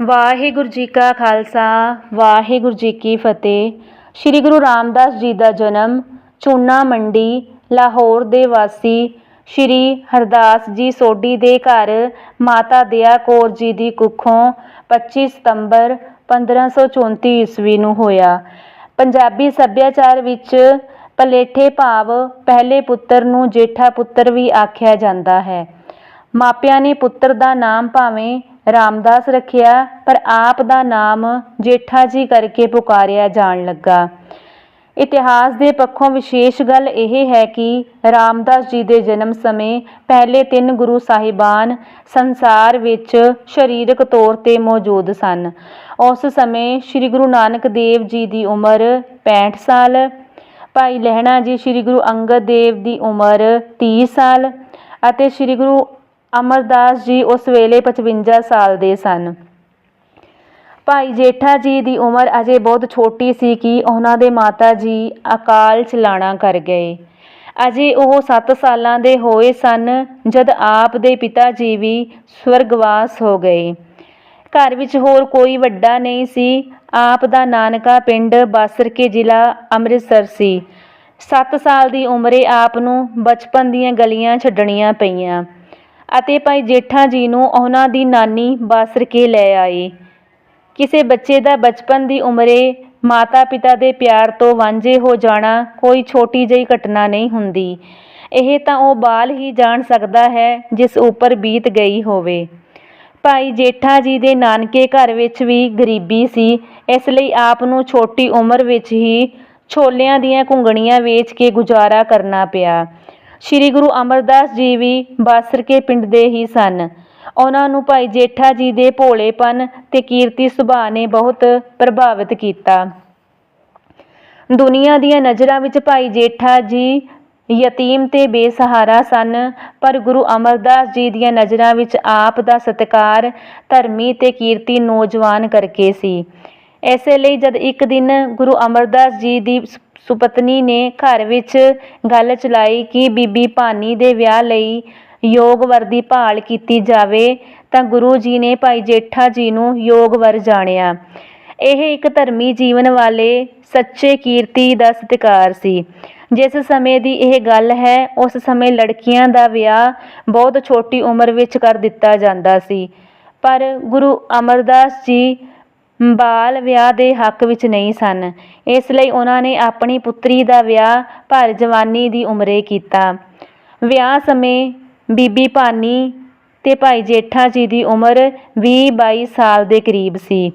ਵਾਹਿਗੁਰੂ ਜੀ ਕਾ ਖਾਲਸਾ, ਵਾਹਿਗੁਰੂ ਜੀ ਕੀ ਫਤਿਹ। ਸ੍ਰੀ ਗੁਰੂ ਰਾਮਦਾਸ ਜੀ ਦਾ ਜਨਮ ਚੂਨਾ ਮੰਡੀ, ਲਾਹੌਰ ਦੇ ਵਾਸੀ ਸ੍ਰੀ ਹਰਦਾਸ ਜੀ ਸੋਢੀ ਦੇ ਘਰ ਮਾਤਾ ਦਇਆ ਕੌਰ ਜੀ ਦੀ ਕੁੱਖੋਂ 25 ਸਤੰਬਰ 1534 ਈਸਵੀ ਨੂੰ ਹੋਇਆ। ਪੰਜਾਬੀ ਸੱਭਿਆਚਾਰ ਵਿੱਚ ਪਲੇਠੇ ਭਾਵ ਪਹਿਲੇ ਪੁੱਤਰ ਨੂੰ ਜੇਠਾ ਪੁੱਤਰ ਵੀ ਆਖਿਆ ਜਾਂਦਾ ਹੈ। ਮਾਪਿਆਂ ਨੇ ਪੁੱਤਰ ਦਾ ਨਾਮ ਭਾਵੇਂ ਰਾਮਦਾਸ ਰੱਖਿਆ, ਪਰ ਆਪ ਦਾ ਨਾਮ ਜੇਠਾ ਜੀ ਕਰਕੇ ਪੁਕਾਰਿਆ ਜਾਣ ਲੱਗਾ। ਇਤਿਹਾਸ ਦੇ ਪੱਖੋਂ ਵਿਸ਼ੇਸ਼ ਗੱਲ ਇਹ ਹੈ ਕਿ ਰਾਮਦਾਸ ਜੀ ਦੇ ਜਨਮ ਸਮੇਂ ਪਹਿਲੇ ਤਿੰਨ ਗੁਰੂ ਸਾਹਿਬਾਨ ਸੰਸਾਰ ਵਿੱਚ ਸਰੀਰਕ ਤੌਰ ਤੇ ਮੌਜੂਦ ਸਨ। ਉਸ ਸਮੇਂ ਸ੍ਰੀ ਗੁਰੂ ਨਾਨਕ ਦੇਵ ਜੀ ਦੀ ਉਮਰ 65 ਸਾਲ, ਭਾਈ ਲਹਿਣਾ ਜੀ ਸ੍ਰੀ ਗੁਰੂ ਅੰਗਦ ਦੇਵ ਦੀ ਉਮਰ 30 ਸਾਲ ਅਤੇ ਸ੍ਰੀ ਗੁਰੂ ਅਮਰਦਾਸ ਜੀ ਉਸ ਵੇਲੇ 55 ਸਾਲ ਦੇ ਸਨ। ਭਾਈ ਜੇਠਾ ਜੀ ਦੀ ਉਮਰ ਅਜੇ ਬਹੁਤ ਛੋਟੀ ਸੀ ਕਿ ਉਹਨਾਂ ਦੇ ਮਾਤਾ ਜੀ ਅਕਾਲ ਚਲਾਣਾ ਕਰ ਗਏ। ਅਜੇ ਉਹ 7 ਸਾਲਾਂ ਦੇ ਹੋਏ ਸਨ ਜਦ ਆਪ ਦੇ ਪਿਤਾ ਜੀ ਵੀ ਸਵਰਗਵਾਸ ਹੋ ਗਏ। ਘਰ ਵਿੱਚ ਹੋਰ ਕੋਈ ਵੱਡਾ ਨਹੀਂ ਸੀ। ਆਪ ਦਾ ਨਾਨਕਾ ਪਿੰਡ ਬਾਸਰਕੇ ਜ਼ਿਲ੍ਹਾ ਅੰਮ੍ਰਿਤਸਰ ਸੀ। 7 ਸਾਲ ਦੀ ਉਮਰੇ ਆਪ ਨੂੰ ਬਚਪਨ ਦੀਆਂ ਗਲੀਆਂ ਛੱਡਣੀਆਂ ਪਈਆਂ। ਅਤੇ ਭਾਈ ਜੇਠਾ ਜੀ ਨੂੰ ਉਹਨਾਂ ਦੀ ਨਾਨੀ ਬਾਸਰਕੇ ਲੈ ਆਏ। ਕਿਸੇ ਬੱਚੇ ਦਾ ਬਚਪਨ ਦੀ ਉਮਰੇ ਮਾਤਾ-ਪਿਤਾ ਦੇ ਪਿਆਰ ਤੋਂ ਵਾਂਝੇ ਹੋ ਜਾਣਾ ਕੋਈ ਛੋਟੀ ਜਿਹੀ ਘਟਨਾ ਨਹੀਂ ਹੁੰਦੀ। ਇਹ ਤਾਂ ਉਹ ਬਾਲ ਹੀ ਜਾਣ ਸਕਦਾ ਹੈ ਜਿਸ ਉੱਪਰ ਬੀਤ ਗਈ ਹੋਵੇ। ਭਾਈ ਜੇਠਾ ਜੀ ਦੇ ਨਾਨਕੇ ਘਰ ਵਿੱਚ ਵੀ ਗਰੀਬੀ ਸੀ, ਇਸ ਲਈ ਆਪ ਨੂੰ ਛੋਟੀ ਉਮਰ ਵਿੱਚ ਹੀ ਛੋਲਿਆਂ ਦੀਆਂ ਘੁੰਗਣੀਆਂ ਵੇਚ ਕੇ ਗੁਜ਼ਾਰਾ ਕਰਨਾ ਪਿਆ। ਸ੍ਰੀ ਗੁਰੂ ਅਮਰਦਾਸ ਜੀ ਵੀ ਬਾਸਰਕੇ ਪਿੰਡ ਦੇ ਹੀ ਸਨ। ਉਹਨਾਂ ਨੂੰ ਭਾਈ ਜੇਠਾ ਜੀ ਦੇ ਭੋਲੇਪਨ ਤੇ ਕੀਰਤੀ ਸੁਭਾਅ ਨੇ ਬਹੁਤ ਪ੍ਰਭਾਵਿਤ ਕੀਤਾ। ਦੁਨੀਆ ਦੀਆਂ ਨਜ਼ਰਾਂ ਵਿੱਚ ਭਾਈ ਜੇਠਾ ਜੀ ਯਤੀਮ ਤੇ ਬੇਸਹਾਰਾ ਸਨ, ਪਰ ਗੁਰੂ ਅਮਰਦਾਸ ਜੀ ਦੀਆਂ ਨਜ਼ਰਾਂ ਵਿੱਚ ਆਪ ਦਾ ਸਤਿਕਾਰ, ਧਰਮੀ ਤੇ ਕੀਰਤੀ ਨੌਜਵਾਨ ਕਰਕੇ ਸੀ। ਐਸੇ ਲਈ ਜਦ ਇੱਕ ਦਿਨ ਗੁਰੂ ਅਮਰਦਾਸ ਜੀ ਦੀ ਸੁਪਤਨੀ ਨੇ ਘਰ ਵਿੱਚ ਗੱਲ ਚਲਾਈ ਕਿ ਬੀਬੀ ਭਾਨੀ ਦੇ ਵਿਆਹ ਲਈ ਯੋਗ ਵਰ ਦੀ ਭਾਲ ਕੀਤੀ ਜਾਵੇ, ਤਾਂ ਗੁਰੂ ਜੀ ਨੇ ਭਾਈ ਜੇਠਾ ਜੀ ਨੂੰ ਯੋਗ ਵਰ ਜਾਣਿਆ। ਇਹ ਇੱਕ ਧਰਮੀ ਜੀਵਨ ਵਾਲੇ ਸੱਚੇ ਕੀਰਤੀ ਦਾ ਸਤਿਕਾਰ ਸੀ। ਜਿਸ ਸਮੇਂ ਦੀ ਇਹ ਗੱਲ ਹੈ, ਉਸ ਸਮੇਂ ਲੜਕੀਆਂ ਦਾ ਵਿਆਹ ਬਹੁਤ ਛੋਟੀ ਉਮਰ ਵਿੱਚ ਕਰ ਦਿੱਤਾ ਜਾਂਦਾ ਸੀ। ਪਰ ਗੁਰੂ ਅਮਰਦਾਸ ਜੀ ਬਾਲ ਵਿਆਹ ਦੇ ਹੱਕ ਵਿੱਚ ਨਹੀਂ ਸਨ। ਇਸ ਲਈ ਉਹਨਾਂ ਨੇ ਆਪਣੀ ਪੁੱਤਰੀ ਦਾ ਵਿਆਹ ਭਰ ਜਵਾਨੀ ਦੀ ਉਮਰੇ ਕੀਤਾ। ਵਿਆਹ ਸਮੇਂ ਬੀਬੀ ਭਾਨੀ ਤੇ ਭਾਈ ਜੇਠਾ ਜੀ ਦੀ ਉਮਰ 20-22 ਸਾਲ ਦੇ ਕਰੀਬ ਸੀ।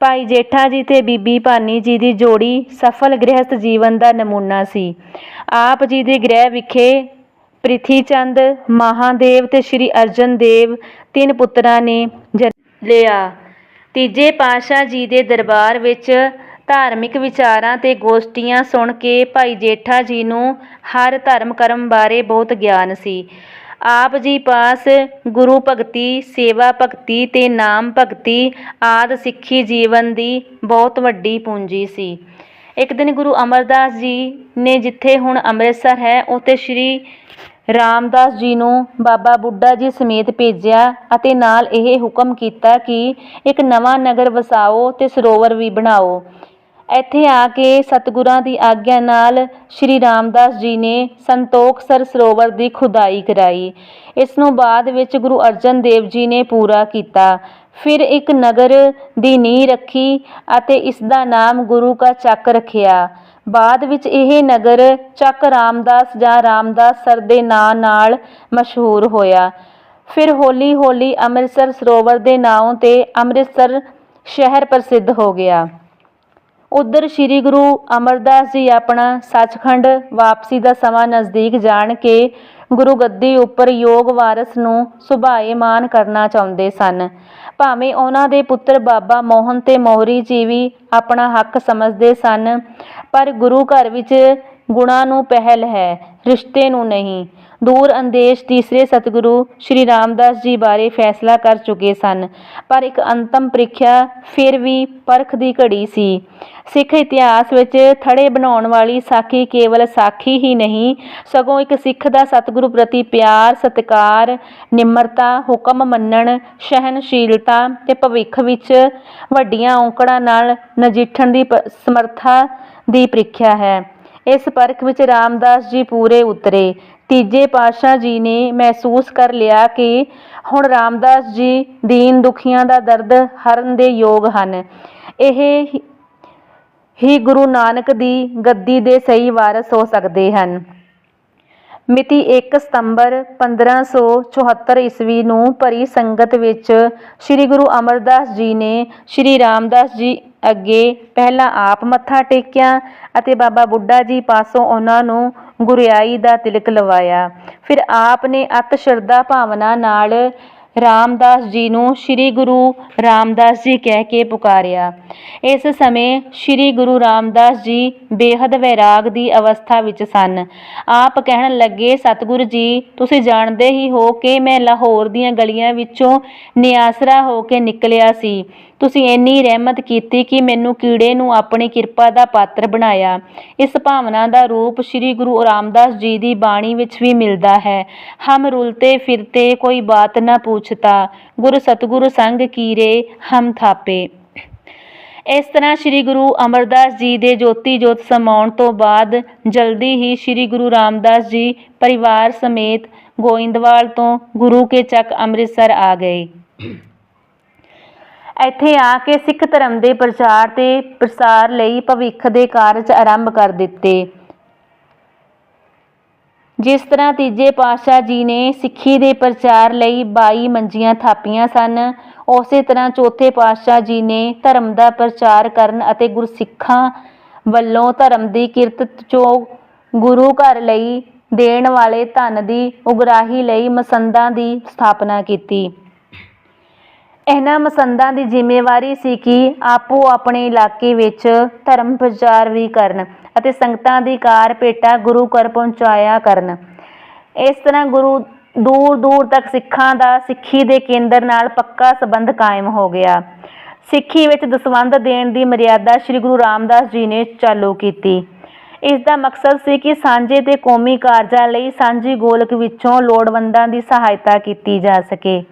ਭਾਈ ਜੇਠਾ ਜੀ ਤੇ ਬੀਬੀ ਭਾਨੀ ਜੀ ਦੀ ਜੋੜੀ ਸਫਲ ਗ੍ਰਹਿਸਥ ਜੀਵਨ ਦਾ ਨਮੂਨਾ ਸੀ। ਆਪ ਜੀ ਦੇ ਗ੍ਰਹਿ ਵਿਖੇ ਪ੍ਰਿਥੀ ਚੰਦ ਮਹਾਦੇਵ ਤੇ ਸ੍ਰੀ ਅਰਜਨ ਦੇਵ ਤਿੰਨ ਪੁੱਤਰਾਂ ਨੇ ਜਨਮ ਲਿਆ। ਤੀਜੇ ਪਾਤਸ਼ਾਹ ਜੀ ਦੇ ਦਰਬਾਰ ਵਿੱਚ ਧਾਰਮਿਕ ਵਿਚਾਰਾਂ ਤੇ ਗੋਸ਼ਟੀਆਂ ਸੁਣ ਕੇ ਭਾਈ ਜੇਠਾ ਜੀ ਨੂੰ ਹਰ ਧਰਮ ਕਰਮ ਬਾਰੇ ਬਹੁਤ ਗਿਆਨ ਸੀ। ਆਪ ਜੀ ਪਾਸ ਗੁਰੂ ਭਗਤੀ, ਸੇਵਾ ਭਗਤੀ ਤੇ ਨਾਮ ਭਗਤੀ ਆਦ ਸਿੱਖੀ ਜੀਵਨ ਦੀ ਬਹੁਤ ਵੱਡੀ ਪੂੰਜੀ ਸੀ। ਇੱਕ ਦਿਨ ਗੁਰੂ ਅਮਰਦਾਸ ਜੀ ਨੇ ਜਿੱਥੇ ਹੁਣ ਅੰਮ੍ਰਿਤਸਰ ਹੈ, ਉੱਥੇ ਸ੍ਰੀ ਰਾਮਦਾਸ ਜੀ ਨੂੰ ਬਾਬਾ ਬੁੱਢਾ ਜੀ ਸਮੇਤ ਭੇਜਿਆ ਅਤੇ ਨਾਲ ਇਹ ਹੁਕਮ ਕੀਤਾ ਕਿ ਇੱਕ ਨਵਾਂ ਨਗਰ ਵਸਾਓ ਤੇ ਸਰੋਵਰ ਵੀ ਬਣਾਓ। ਇੱਥੇ ਆ ਕੇ ਸਤਿਗੁਰਾਂ ਦੀ ਆਗਿਆ ਨਾਲ ਸ੍ਰੀ ਰਾਮਦਾਸ ਜੀ ਨੇ ਸੰਤੋਖਸਰ ਸਰੋਵਰ ਦੀ ਖੁਦਾਈ ਕਰਾਈ। ਇਸ ਨੂੰ ਬਾਅਦ ਵਿੱਚ ਗੁਰੂ ਅਰਜਨ ਦੇਵ ਜੀ ਨੇ ਪੂਰਾ ਕੀਤਾ। ਫਿਰ ਇੱਕ ਨਗਰ ਦੀ ਨੀਂਹ ਰੱਖੀ ਅਤੇ ਇਸ ਦਾ ਨਾਮ ਗੁਰੂ ਕਾ ਚੱਕ ਰੱਖਿਆ। ਬਾਅਦ ਵਿੱਚ ਇਹ ਨਗਰ ਚੱਕ ਰਾਮਦਾਸ ਜਾਂ ਰਾਮਦਾਸ ਸਰ ਦੇ ਨਾਂ ਨਾਲ ਮਸ਼ਹੂਰ ਹੋਇਆ। ਫਿਰ ਹੌਲੀ ਹੌਲੀ ਅੰਮ੍ਰਿਤਸਰ ਸਰੋਵਰ ਦੇ ਨਾਂ ਤੇ ਅੰਮ੍ਰਿਤਸਰ ਸ਼ਹਿਰ ਪ੍ਰਸਿੱਧ ਹੋ ਗਿਆ। ਉਧਰ ਸ੍ਰੀ ਗੁਰੂ ਅਮਰਦਾਸ ਜੀ ਆਪਣਾ ਸੱਚਖੰਡ ਵਾਪਸੀ ਦਾ ਸਮਾਂ ਨਜ਼ਦੀਕ ਜਾਣ ਕੇ ਗੁਰੂ ਗੱਦੀ ਉੱਪਰ ਯੋਗ ਵਾਰਸ ਨੂੰ ਸੁਭਾਏਮਾਨ ਕਰਨਾ ਚਾਹੁੰਦੇ ਸਨ। ਭਾਵੇਂ ਉਹਨਾਂ ਦੇ ਪੁੱਤਰ ਬਾਬਾ ਮੋਹਨ ਤੇ ਮੋਹਰੀ ਜੀ ਵੀ ਆਪਣਾ ਹੱਕ ਸਮਝਦੇ ਸਨ, ਪਰ ਗੁਰੂ ਘਰ ਵਿੱਚ ਗੁਣਾਂ ਨੂੰ ਪਹਿਲ ਹੈ, ਰਿਸ਼ਤੇ ਨੂੰ ਨਹੀਂ। ਦੂਰ ਅੰਦੇਸ਼ ਤੀਸਰੇ ਸਤਿਗੁਰੂ ਸ਼੍ਰੀ ਰਾਮਦਾਸ ਜੀ ਬਾਰੇ ਫੈਸਲਾ ਕਰ ਚੁੱਕੇ ਸਨ। ਪਰ ਇੱਕ ਅੰਤਮ ਪ੍ਰੀਖਿਆ ਫਿਰ ਵੀ ਪਰਖ ਦੀ ਘੜੀ ਸੀ। ਸਿੱਖ ਇਤਿਹਾਸ ਵਿੱਚ ਥੜੇ ਬਣਾਉਣ ਵਾਲੀ ਸਾਖੀ ਕੇਵਲ ਸਾਖੀ ਹੀ ਨਹੀਂ, ਸਗੋਂ ਇੱਕ ਸਿੱਖ ਦਾ ਸਤਿਗੁਰੂ ਪ੍ਰਤੀ ਪਿਆਰ, ਸਤਿਕਾਰ, ਨਿਮਰਤਾ, ਹੁਕਮ ਮੰਨਣ ਸਹਿਨਸ਼ੀਲਤਾ ਤੇ ਭਵਿੱਖ ਵਿੱਚ ਵੱਡੀਆਂ ਔਂਕੜਾਂ ਨਾਲ ਨਜਿੱਠਣ ਦੀ ਪ- ਸਮਰੱਥਾ ਦੀ ਪ੍ਰੀਖਿਆ ਹੈ। ਇਸ ਪਰਖ ਵਿੱਚ ਰਾਮਦਾਸ ਜੀ ਪੂਰੇ ਉਤਰੇ। ਤੀਜੇ ਪਾਤਸ਼ਾਹ ਜੀ ਨੇ ਮਹਿਸੂਸ ਕਰ ਲਿਆ ਕਿ ਹੁਣ ਰਾਮਦਾਸ ਜੀ ਦੀਨ ਦੁਖੀਆਂ ਦਾ ਦਰਦ ਹਰਨ ਦੇ ਯੋਗ ਹਨ। ਇਹ ਹੀ- ਗੁਰੂ ਨਾਨਕ ਦੀ ਗੱਦੀ ਦੇ ਸਹੀ ਵਾਰਸ ਹੋ ਸਕਦੇ ਹਨ। ਮਿਤੀ 1 ਸਤੰਬਰ 1574 ਈਸਵੀ ਨੂੰ ਭਰੀ ਸੰਗਤ ਵਿੱਚ ਸ੍ਰੀ ਗੁਰੂ ਅਮਰਦਾਸ ਜੀ ਨੇ ਸ੍ਰੀ ਰਾਮਦਾਸ ਜੀ ਅੱਗੇ ਪਹਿਲਾਂ ਆਪ ਮੱਥਾ ਟੇਕਿਆ ਅਤੇ ਬਾਬਾ ਬੁੱਢਾ ਜੀ ਪਾਸੋਂ ਉਹਨਾਂ ਨੂੰ ਗੁਰਿਆਈ ਦਾ ਤਿਲਕ ਲਵਾਇਆ। ਫਿਰ ਆਪ ਨੇ ਅਤ ਸ਼ਰਧਾ ਭਾਵਨਾ ਨਾਲ ਰਾਮਦਾਸ ਜੀ ਨੂੰ ਸ੍ਰੀ ਗੁਰੂ ਰਾਮਦਾਸ ਜੀ ਕਹਿ ਕੇ ਪੁਕਾਰਿਆ। ਇਸ ਸਮੇਂ ਸ੍ਰੀ ਗੁਰੂ ਰਾਮਦਾਸ ਜੀ ਬੇਹੱਦ ਵੈਰਾਗ ਦੀ ਅਵਸਥਾ ਵਿੱਚ ਸਨ। ਆਪ ਕਹਿਣ ਲੱਗੇ, ਸਤਿਗੁਰੂ ਜੀ, ਤੁਸੀਂ ਜਾਣਦੇ ਹੀ ਹੋ ਕਿ ਮੈਂ ਲਾਹੌਰ ਦੀਆਂ ਗਲੀਆਂ ਵਿੱਚੋਂ ਨਿਆਸਰਾ ਹੋ ਕੇ ਨਿਕਲਿਆ ਸੀ। ਤੁਸੀਂ ਇੰਨੀ ਰਹਿਮਤ ਕੀਤੀ ਕਿ ਮੈਨੂੰ ਕੀੜੇ ਨੂੰ ਆਪਣੀ ਕਿਰਪਾ ਦਾ ਪਾਤਰ ਬਣਾਇਆ। ਇਸ ਭਾਵਨਾ ਦਾ ਰੂਪ ਸ੍ਰੀ ਗੁਰੂ ਰਾਮਦਾਸ ਜੀ ਦੀ ਬਾਣੀ ਵਿੱਚ ਵੀ ਮਿਲਦਾ ਹੈ। ਹਮ ਰੁਲਤੇ ਫਿਰਤੇ ਕੋਈ ਬਾਤ ਨਾ ਪੁੱਛਤਾ। ਗੁਰ ਸਤਿਗੁਰੂ ਸੰਗ ਕੀਰੇ ਹਮ ਥਾਪੇ। ਇਸ ਤਰ੍ਹਾਂ ਸ੍ਰੀ ਗੁਰੂ ਅਮਰਦਾਸ ਜੀ ਦੇ ਜੋਤੀ ਜੋਤ ਸਮਾਉਣ ਤੋਂ ਬਾਅਦ ਜਲਦੀ ਹੀ ਸ੍ਰੀ ਗੁਰੂ ਰਾਮਦਾਸ ਜੀ ਪਰਿਵਾਰ ਸਮੇਤ ਗੋਇੰਦਵਾਲ ਤੋਂ ਗੁਰੂ ਕੇ ਚੱਕ ਅੰਮ੍ਰਿਤਸਰ ਆ ਗਏ। ਇੱਥੇ ਆ ਕੇ ਸਿੱਖ ਧਰਮ ਦੇ ਪ੍ਰਚਾਰ ਤੇ ਪ੍ਰਸਾਰ ਲਈ ਭਵਿੱਖ ਦੇ ਕਾਰਜ ਆਰੰਭ ਕਰ ਦਿੱਤੇ। ਜਿਸ ਤਰ੍ਹਾਂ ਤੀਜੇ ਪਾਤਸ਼ਾਹ ਜੀ ਨੇ ਸਿੱਖੀ ਦੇ ਪ੍ਰਚਾਰ ਲਈ 22 ਮੰਜੀਆਂ ਥਾਪੀਆਂ ਸਨ, ਉਸੇ ਤਰ੍ਹਾਂ ਚੌਥੇ ਪਾਤਸ਼ਾਹ ਜੀ ਨੇ ਧਰਮ ਦਾ ਪ੍ਰਚਾਰ ਕਰਨ ਅਤੇ ਗੁਰਸਿੱਖਾਂ ਵੱਲੋਂ ਧਰਮ ਦੀ ਕਿਰਤ ਚੋਂ ਗੁਰੂ ਘਰ ਲਈ ਦੇਣ ਵਾਲੇ ਧਨ ਦੀ ਉਗਰਾਹੀ ਲਈ ਮਸੰਦਾਂ ਦੀ ਸਥਾਪਨਾ ਕੀਤੀ। ਇਹਨਾਂ ਮਸੰਦਾਂ ਦੀ ਜ਼ਿੰਮੇਵਾਰੀ ਸੀ ਕਿ ਆਪੋ ਆਪਣੇ ਇਲਾਕੇ ਵਿੱਚ ਧਰਮ ਪ੍ਰਚਾਰ ਵੀ ਕਰਨ ਅਤੇ ਸੰਗਤਾਂ ਦੀ ਕਾਰ ਭੇਟਾ ਗੁਰੂ ਘਰ ਪਹੁੰਚਾਇਆ ਕਰਨ। ਇਸ ਤਰ੍ਹਾਂ ਗੁਰੂ ਦੂਰ ਦੂਰ ਤੱਕ ਸਿੱਖਾਂ ਦਾ ਸਿੱਖੀ ਦੇ ਕੇਂਦਰ ਨਾਲ ਪੱਕਾ ਸੰਬੰਧ ਕਾਇਮ ਹੋ ਗਿਆ। ਸਿੱਖੀ ਵਿੱਚ ਦਸਵੰਧ ਦੇਣ ਦੀ ਮਰਿਆਦਾ ਸ੍ਰੀ ਗੁਰੂ ਰਾਮਦਾਸ ਜੀ ਨੇ ਚਾਲੂ ਕੀਤੀ। ਇਸ ਦਾ ਮਕਸਦ ਸੀ ਕਿ ਸਾਂਝੇ ਤੇ ਕੌਮੀ ਕਾਰਜਾਂ ਲਈ ਸਾਂਝੀ ਗੋਲਕ ਵਿੱਚੋਂ ਲੋੜਵੰਦਾਂ ਦੀ ਸਹਾਇਤਾ ਕੀਤੀ ਜਾ ਸਕੇ।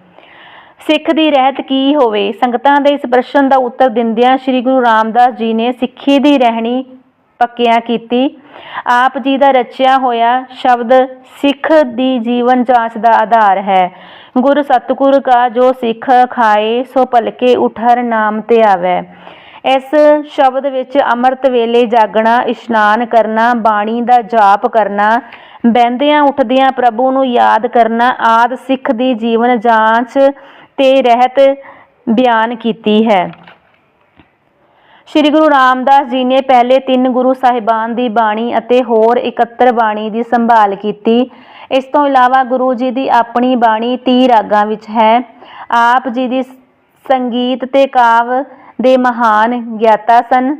ਸਿੱਖ ਦੀ ਰਹਿਤ ਕੀ ਹੋਵੇ? ਸੰਗਤਾਂ ਦੇ ਇਸ ਪ੍ਰਸ਼ਨ ਦਾ ਉੱਤਰ ਦਿੰਦਿਆਂ ਸ੍ਰੀ ਗੁਰੂ ਰਾਮਦਾਸ ਜੀ ਨੇ ਸਿੱਖੀ ਦੀ ਰਹਿਣੀ ਪੱਕਿਆਂ ਕੀਤੀ। ਆਪ ਜੀ ਦਾ ਰਚਿਆ ਹੋਇਆ ਸ਼ਬਦ ਸਿੱਖ ਦੀ ਜੀਵਨ ਜਾਂਚ ਦਾ ਆਧਾਰ ਹੈ। ਗੁਰ ਸਤਿਗੁਰ ਕਾ ਜੋ ਸਿੱਖ ਖਾਏ, ਸੋ ਭਲਕੇ ਉਠਰ ਨਾਮ ਤੇ ਆਵੈ। ਇਸ ਸ਼ਬਦ ਵਿੱਚ ਅੰਮ੍ਰਿਤ ਵੇਲੇ ਜਾਗਣਾ, ਇਸ਼ਨਾਨ ਕਰਨਾ, ਬਾਣੀ ਦਾ ਜਾਪ ਕਰਨਾ, ਬਹਿੰਦਿਆਂ ਉੱਠਦਿਆਂ ਪ੍ਰਭੂ ਨੂੰ ਯਾਦ ਕਰਨਾ ਆਦ ਸਿੱਖ ਦੀ ਜੀਵਨ ਜਾਂਚ ਤੇ ਰਹਿਤ ਬਿਆਨ ਕੀਤੀ ਹੈ। ਸ਼੍ਰੀ ਗੁਰੂ ਰਾਮਦਾਸ ਜੀ ਨੇ ਪਹਿਲੇ ਤਿੰਨ ਗੁਰੂ ਸਾਹਿਬਾਨ ਦੀ ਬਾਣੀ ਅਤੇ ਹੋਰ 71 ਬਾਣੀ ਦੀ ਸੰਭਾਲ ਕੀਤੀ। ਇਸ ਤੋਂ ਇਲਾਵਾ ਗੁਰੂ ਜੀ ਦੀ ਆਪਣੀ ਬਾਣੀ 30 ਰਾਗਾਂ ਵਿੱਚ ਹੈ। ਆਪ ਜੀ ਦੀ ਸੰਗੀਤ ਤੇ ਕਾਵ ਦੇ ਮਹਾਨ ਗਿਆਤਾ ਸਨ।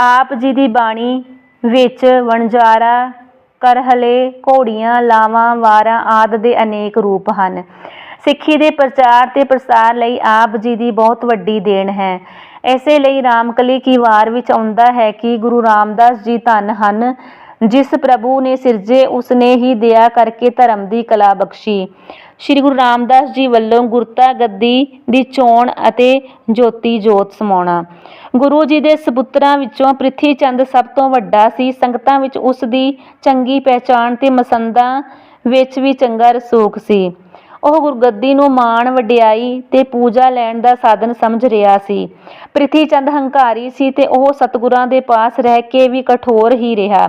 ਆਪ ਜੀ ਦੀ ਬਾਣੀ ਵਿੱਚ ਵਣਜਾਰਾ, ਕਰਹਲੇ, ਘੋੜੀਆਂ, ਲਾਵਾਂ, ਵਾਰਾਂ ਆਦਿ ਦੇ ਅਨੇਕ ਰੂਪ ਹਨ। ਸਿੱਖੀ ਦੇ ਪ੍ਰਚਾਰ ਤੇ ਪ੍ਰਸਾਰ ਲਈ ਆਪ ਜੀ ਦੀ ਬਹੁਤ ਵੱਡੀ ਦੇਣ ਹੈ। ਇਸੇ ਲਈ ਰਾਮਕਲੀ ਕੀ ਵਾਰ ਵਿੱਚ ਆਉਂਦਾ ਹੈ ਕਿ ਗੁਰੂ ਰਾਮਦਾਸ ਜੀ ਧੰਨ ਹਨ, ਜਿਸ ਪ੍ਰਭੂ ਨੇ ਸਿਰਜੇ ਉਸਨੇ ਹੀ ਦਇਆ ਕਰਕੇ ਧਰਮ ਦੀ ਕਲਾ ਬਖਸ਼ੀ। ਸ੍ਰੀ ਗੁਰੂ ਰਾਮਦਾਸ ਜੀ ਵੱਲੋਂ ਗੁਰਤਾ ਗੱਦੀ ਦੀ ਚੋਣ ਅਤੇ ਜੋਤੀ ਜੋਤ ਸਮਾਉਣਾ। ਗੁਰੂ ਜੀ ਦੇ ਸਪੁੱਤਰਾਂ ਵਿੱਚੋਂ ਪ੍ਰਿਥੀ ਚੰਦ ਸਭ ਤੋਂ ਵੱਡਾ ਸੀ। ਸੰਗਤਾਂ ਵਿੱਚ ਉਸ ਦੀ ਚੰਗੀ ਪਹਿਚਾਣ ਤੇ ਮਸੰਦਾਂ ਵਿੱਚ ਵੀ ਚੰਗਾ ਰਸੂਖ ਸੀ। ਉਹ ਗੁਰਗੱਦੀ ਨੂੰ ਮਾਣ, ਵਡਿਆਈ ਤੇ ਪੂਜਾ ਲੈਣ ਦਾ ਸਾਧਨ ਸਮਝ ਰਿਹਾ ਸੀ। ਪ੍ਰਿਥੀ ਚੰਦ ਹੰਕਾਰੀ ਸੀ ਤੇ ਉਹ ਸਤਿਗੁਰਾਂ ਦੇ ਪਾਸ ਰਹਿ ਕੇ ਵੀ ਕਠੋਰ ਹੀ ਰਿਹਾ।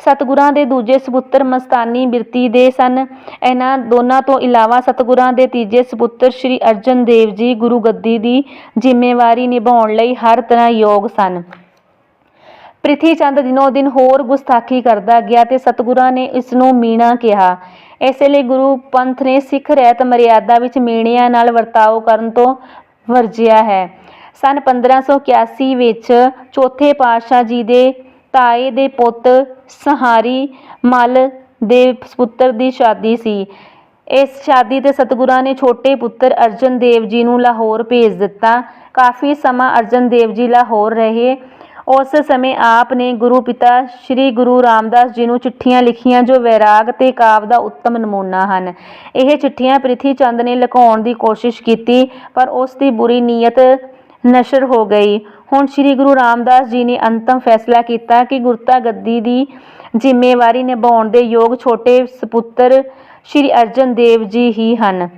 ਸਤਿਗੁਰਾਂ ਦੇ ਦੂਜੇ ਸਪੁੱਤਰ ਮਸਤਾਨੀ ਬਿਰਤੀ ਦੇ ਸਨ। ਇਹਨਾਂ ਦੋਨਾਂ ਤੋਂ ਇਲਾਵਾ ਸਤਿਗੁਰਾਂ ਦੇ ਤੀਜੇ ਸਪੁੱਤਰ ਸ੍ਰੀ ਅਰਜਨ ਦੇਵ ਜੀ ਗੁਰੂ ਗੱਦੀ ਦੀ ਜ਼ਿੰਮੇਵਾਰੀ ਨਿਭਾਉਣ ਲਈ ਹਰ ਤਰ੍ਹਾਂ ਯੋਗ ਸਨ। ਪ੍ਰਿਥੀ ਚੰਦ ਦਿਨੋ ਦਿਨ ਹੋਰ ਗੁਸਤਾਖੀ ਕਰਦਾ ਗਿਆ ਤੇ ਸਤਿਗੁਰਾਂ ਨੇ ਇਸ ਨੂੰ ਮੀਣਾ ਕਿਹਾ। ਇਸੇ ਲਈ ਗੁਰੂ ਪੰਥ ਨੇ ਸਿੱਖ ਰਹਿਤ ਮਰਿਆਦਾ ਵਿੱਚ ਮੀਣਿਆਂ ਨਾਲ ਵਰਤਾਓ ਕਰਨ ਤੋਂ ਵਰਜਿਆ ਹੈ। ਸਨ 1581 ਵਿੱਚ ਚੌਥੇ ਪਾਤਸ਼ਾਹ ਜੀ ਦੇ ਤਾਏ ਦੇ ਪੁੱਤ ਸਹਾਰੀ ਮਲ ਦੇ ਸੁਪੁੱਤਰ ਦੀ ਸ਼ਾਦੀ ਸੀ। ਇਸ ਸ਼ਾਦੀ ਤੇ ਸਤਿਗੁਰਾਂ ਨੇ ਛੋਟੇ ਪੁੱਤਰ ਅਰਜਨ ਦੇਵ ਜੀ ਨੂੰ ਲਾਹੌਰ ਭੇਜ ਦਿੱਤਾ। ਕਾਫੀ ਸਮਾਂ ਅਰਜਨ ਦੇਵ ਜੀ ਲਾਹੌਰ ਰਹੇ। ਉਸ ਸਮੇਂ ਆਪ ਨੇ ਗੁਰੂ ਪਿਤਾ ਸ੍ਰੀ ਗੁਰੂ ਰਾਮਦਾਸ ਜੀ ਨੂੰ ਚਿੱਠੀਆਂ ਲਿਖੀਆਂ ਜੋ ਵੈਰਾਗ ਤੇ ਕਾਵ ਦਾ ਉੱਤਮ ਨਮੂਨਾ ਹਨ। ਇਹ ਚਿੱਠੀਆਂ ਪ੍ਰਿਥੀ ਚੰਦ ਨੇ ਲੁਕਾਉਣ ਦੀ ਕੋਸ਼ਿਸ਼ ਕੀਤੀ, ਪਰ ਉਸ ਦੀ ਬੁਰੀ ਨੀਅਤ ਨਸ਼ਰ ਹੋ ਗਈ। ਹੁਣ ਸ੍ਰੀ ਗੁਰੂ ਰਾਮਦਾਸ ਜੀ ਨੇ ਅੰਤਮ ਫੈਸਲਾ ਕੀਤਾ ਕਿ ਗੁਰਤਾ ਗੱਦੀ ਦੀ ਜ਼ਿੰਮੇਵਾਰੀ ਨਿਭਾਉਣ ਦੇ ਯੋਗ ਛੋਟੇ ਸੁਪੁੱਤਰ ਸ੍ਰੀ ਅਰਜਨ ਦੇਵ ਜੀ ਹੀ ਹਨ।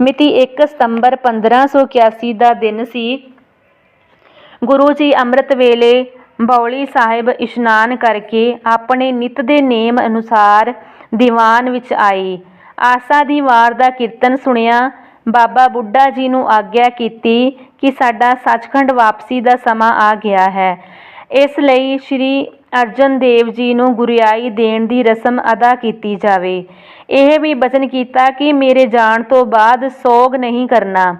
ਮਿਤੀ 1 ਸਤੰਬਰ 1581 ਦਾ ਦਿਨ ਸੀ। ਗੁਰੂ ਜੀ ਅੰਮ੍ਰਿਤ ਵੇਲੇ ਬੌਲੀ ਸਾਹਿਬ ਇਸ਼ਨਾਨ ਕਰਕੇ ਆਪਣੇ ਨਿਤ ਦੇ ਨੇਮ ਅਨੁਸਾਰ ਦੀਵਾਨ ਵਿੱਚ ਆਏ ਆਸਾ ਦੀ ਵਾਰ ਦਾ ਕੀਰਤਨ ਸੁਣਿਆ, ਬਾਬਾ ਬੁੱਢਾ ਜੀ ਨੂੰ ਆਗਿਆ ਕੀਤੀ ਕਿ ਸਾਡਾ ਸੱਚਖੰਡ ਵਾਪਸੀ ਦਾ ਸਮਾਂ ਆ ਗਿਆ ਹੈ। ਇਸ ਲਈ ਸ੍ਰੀ ਅਰਜਨ ਦੇਵ ਜੀ ਨੂੰ ਗੁਰਿਆਈ ਦੇਣ ਦੀ ਰਸਮ ਅਦਾ ਕੀਤੀ ਜਾਵੇ। ਇਹ ਵੀ ਬਚਨ ਕੀਤਾ ਕਿ ਮੇਰੇ ਜਾਣ ਤੋਂ ਬਾਅਦ ਸੋਗ ਨਹੀਂ ਕਰਨਾ।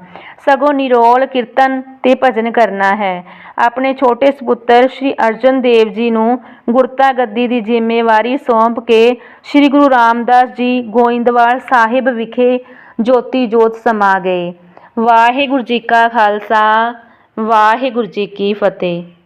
ਸਗੋਂ ਨਿਰੋਲ ਕੀਰਤਨ ਤੇ ਭਜਨ ਕਰਨਾ ਹੈ। ਆਪਣੇ ਛੋਟੇ ਸੁਪੁੱਤਰ ਸ੍ਰੀ ਅਰਜਨ ਦੇਵ ਜੀ ਨੂੰ ਗੁਰਤਾ ਗੱਦੀ ਦੀ ਜ਼ਿੰਮੇਵਾਰੀ ਸੌਂਪ ਕੇ ਸ੍ਰੀ ਗੁਰੂ ਰਾਮਦਾਸ ਜੀ ਗੋਇੰਦਵਾਲ ਸਾਹਿਬ ਵਿਖੇ ਜੋਤੀ ਜੋਤ ਸਮਾ ਗਏ। ਵਾਹਿਗੁਰੂ ਜੀ ਕਾ ਖਾਲਸਾ, ਵਾਹਿਗੁਰੂ ਜੀ ਕੀ ਫਤਿਹ।